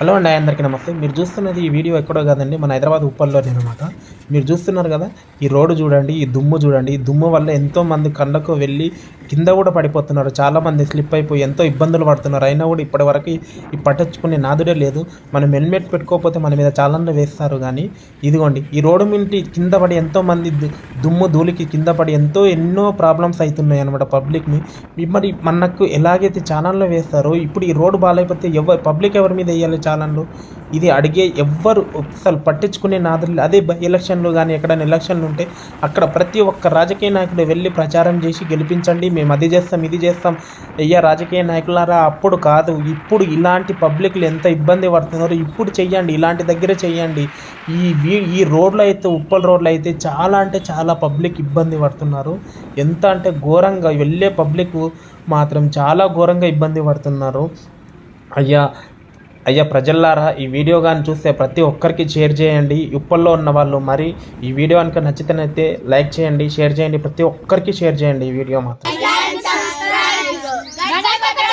Hello అండి అందరికీ నమస్తే. మీరు చూస్తున్నది ఈ వీడియో ఎక్కడో కాదండి మన హైదరాబాద్ ఉప్పల్లోనే అనమాట మీరు చూస్తున్నారు కదా ఈ రోడ్డు చూడండి ఈ దుమ్ము చూడండి. ఈ దుమ్ము వల్ల ఎంతో మంది కళ్ళకు వెళ్ళి కింద కూడా పడిపోతున్నారు. చాలా మంది స్లిప్ అయిపోయి ఎంతో ఇబ్బందులు పడుతున్నారు. అయినా కూడా ఇప్పటి వరకు ఈ పట్టించుకునే నాదుడే లేదు. మనం హెల్మెట్ పెట్టుకోకపోతే మన మీద చాలా వేస్తారు కానీ ఇదిగోండి ఈ రోడ్డు మీటి కింద పడి ఎంతో మంది దుమ్ము ధూళికి కింద పడి ఎంతో ఎన్నో ప్రాబ్లమ్స్ అవుతున్నాయి అనమాట పబ్లిక్ని. మరి మనకు ఎలాగైతే ఛానల్లో వేస్తారో ఇప్పుడు ఈ రోడ్డు బాగాలేకపోతే ఎవరు పబ్లిక్ ఎవరి మీద వేయాలి ఛానళ్ళు ఇది అడిగే ఎవ్వరు అసలు పట్టించుకునే నాదులు అదే బై ఎలక్షన్లు కానీ ఎక్కడైనా ఎలక్షన్లు ఉంటే అక్కడ ప్రతి ఒక్క రాజకీయ నాయకుడు వెళ్ళి ప్రచారం చేసి గెలిపించండి మేము అది చేస్తాం ఇది చేస్తాం. అయ్యా రాజకీయ నాయకులారా అప్పుడు కాదు. ఇప్పుడు ఇలాంటి పబ్లిక్లు ఎంత ఇబ్బంది పడుతున్నారో ఇప్పుడు చెయ్యండి ఇలాంటి దగ్గర చెయ్యండి. ఈ వీ- ఈ రోడ్లు అయితే ఉప్పల్ రోడ్లు అయితే చాలా అంటే చాలా పబ్లిక్ ఇబ్బంది పడుతున్నారు. ఎంత అంటే ఘోరంగా వెళ్ళే పబ్లిక్ మాత్రం చాలా ఘోరంగా ఇబ్బంది పడుతున్నారు. అయ్యా అయ్యా ప్రజల్లారా ఈ వీడియో కానీ చూస్తే ప్రతి ఒక్కరికి షేర్ చేయండి. ఉప్పల్లో ఉన్న వాళ్ళు మరి ఈ వీడియో కనుక నచ్చితేనైతే లైక్ చేయండి షేర్ చేయండి. ప్రతి ఒక్కరికి షేర్ చేయండి ఈ వీడియో మాత్రం. ધંધા